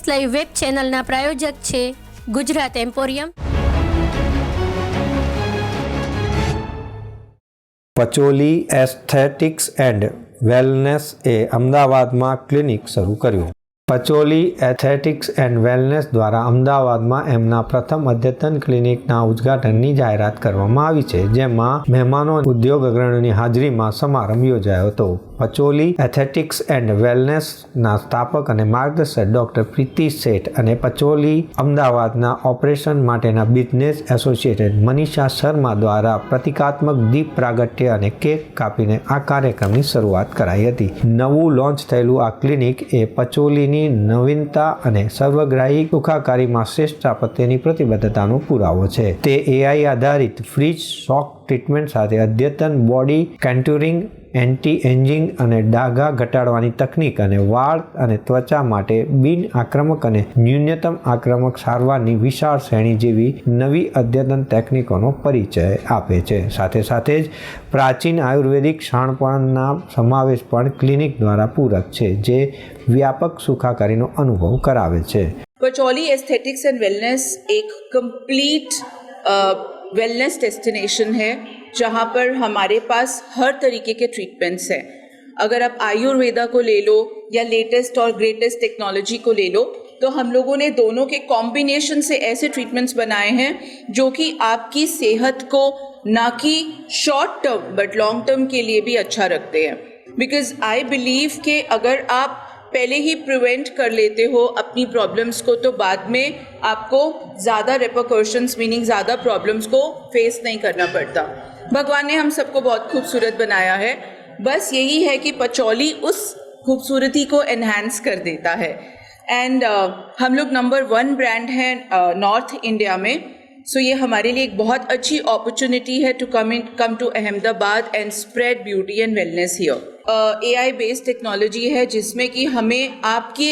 news live web ચેનલના પ્રાયોજક છે Gujarat emporium Pacholi aesthetics and wellness એ અમદાવાદમાં ક્લિનિક શરૂ કર્યું પચોલી એથેટિક્સ એન્ડ વેલનેસ દ્વારા અમદાવાદમાં એમના પ્રથમ અદ્યતન ક્લિનિકના ઉદ્ઘાટનની જાહેરાત કરવામાં આવી છે જેમાં મહેમાનો ઉદ્યોગ અગ્રણીની હાજરીમાં સમારંભ યોજાયો હતો પચોલી એથેટિક્સ એન્ડ વેલનેસના સ્થાપક અને માર્ગદર્શક ડૉક્ટર પ્રીતિ શેઠ અને પચોલી અમદાવાદના ઓપરેશન માટેના બિઝનેસ એસોસિએટેડ મનીષા શર્મા દ્વારા પ્રતિકાત્મક દીપ પ્રાગટ્ય અને કેક કાપીને આ કાર્યક્રમની શરૂઆત કરાઈ હતી નવું લોન્ચ થયેલું આ ક્લિનિક એ પચોલીની તેમની નવીનતા અને સર્વગ્રાહી સુખાકારીમાં શ્રેષ્ઠ સ્થાપત્યની પ્રતિબદ્ધતાનો પુરાવો છે તે એઆઈ આધારિત ફ્રીજ શોક ટ્રીટમેન્ટ સાથે અદ્યતન બોડી કેન્ટુરિંગ એન્ટી એન્જિંગ અને ડાઘા ઘટાડવાની તકનીક અને વાળ અને ત્વચા માટે બિન આક્રમક અને ન્યૂનતમ આક્રમક સારવારની વિશાળ શ્રેણી જેવી નવી અદ્યતન ટેકનિકોનો પરિચય આપે છે સાથે સાથે જ પ્રાચીન આયુર્વેદિક શાણપણના સમાવેશ પણ ક્લિનિક દ્વારા પૂરક છે જે વ્યાપક સુખાકારીનો અનુભવ કરાવે છે પચોલી એસ્થેટિક્સ એન્ડ વેલનેસ એક કમ્પ્લીટ वेलनेस डेस्टिनेशन है जहाँ पर हमारे पास हर तरीके के ट्रीटमेंट्स हैं अगर आप आयुर्वेदा को ले लो या लेटेस्ट और ग्रेटेस्ट टेक्नोलॉजी को ले लो तो हम लोगों ने दोनों के कॉम्बिनेशन से ऐसे ट्रीटमेंट्स बनाए हैं जो कि आपकी सेहत को ना कि short term but long term के लिए भी अच्छा रखते हैं बिकॉज आई बिलीव कि अगर आप पहले ही प्रिवेंट कर लेते हो अपनी प्रॉब्लम्स को तो बाद में आपको ज़्यादा रेपोकॉशंस मीनिंग ज़्यादा प्रॉब्लम्स को फेस नहीं करना पड़ता भगवान ने हम सबको बहुत खूबसूरत बनाया है बस यही है कि पचौली उस खूबसूरती को एनहेंस कर देता है एंड uh, हम लोग नंबर वन ब्रांड हैं नॉर्थ uh, इंडिया में सो so, ये हमारे लिए एक बहुत अच्छी अपॉर्चुनिटी है to come in come to Ahmedabad and spread beauty and wellness here A I based technology है जिसमें कि हमें आपके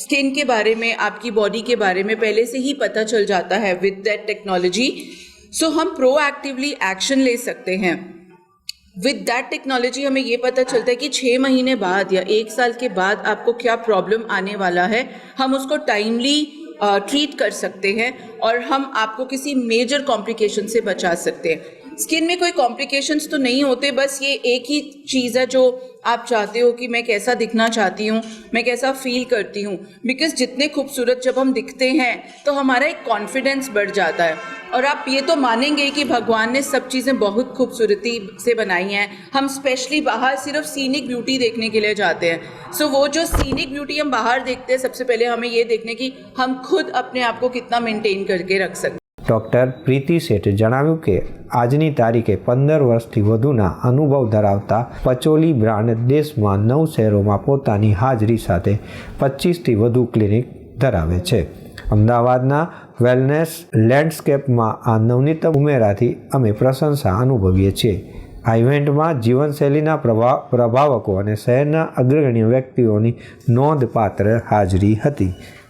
स्किन के बारे में आपकी बॉडी के बारे में पहले से ही पता चल जाता है विद दैट टेक्नोलॉजी सो हम प्रोएक्टिवली एक्शन ले सकते हैं विद दैट टेक्नोलॉजी हमें ये पता चलता है कि छः महीने बाद या एक साल के बाद आपको क्या प्रॉब्लम आने वाला है हम उसको टाइमली ट्रीट कर सकते हैं और हम आपको किसी मेजर कॉम्प्लिकेशन से बचा सकते हैं स्किन में कोई कॉम्प्लिकेशंस तो नहीं होते बस ये एक ही चीज़ है जो आप चाहते हो कि मैं कैसा दिखना चाहती हूँ मैं कैसा फील करती हूँ बिकॉज जितने खूबसूरत जब हम दिखते हैं तो हमारा एक कॉन्फिडेंस बढ़ जाता है और आप ये तो मानेंगे कि भगवान ने सब चीज़ें बहुत खूबसूरती से बनाई हैं हम स्पेशली बाहर सिर्फ सीनिक ब्यूटी देखने के लिए जाते हैं सो so, वो जो सीनिक ब्यूटी हम बाहर देखते हैं सबसे पहले हमें ये देखने की हम खुद अपने आप को कितना मेनटेन करके रख सकते ડૉક્ટર પ્રીતિ શેઠે જણાવ્યું કે આજની તારીખે પંદર વર્ષથી વધુના અનુભવ ધરાવતા પચોલી બ્રાન્ડ દેશમાં નવ શહેરોમાં પોતાની હાજરી સાથે પચીસથી વધુ ક્લિનિક ધરાવે છે અમદાવાદના વેલનેસ લેન્ડસ્કેપમાં આ નવનીતમ ઉમેરાથી અમે પ્રશંસા અનુભવીએ છીએ આ ઇવેન્ટમાં જીવનશૈલીના પ્રભાવ પ્રભાવકો અને શહેરના અગ્રગણ્ય વ્યક્તિઓની નોંધપાત્ર હાજરી હતી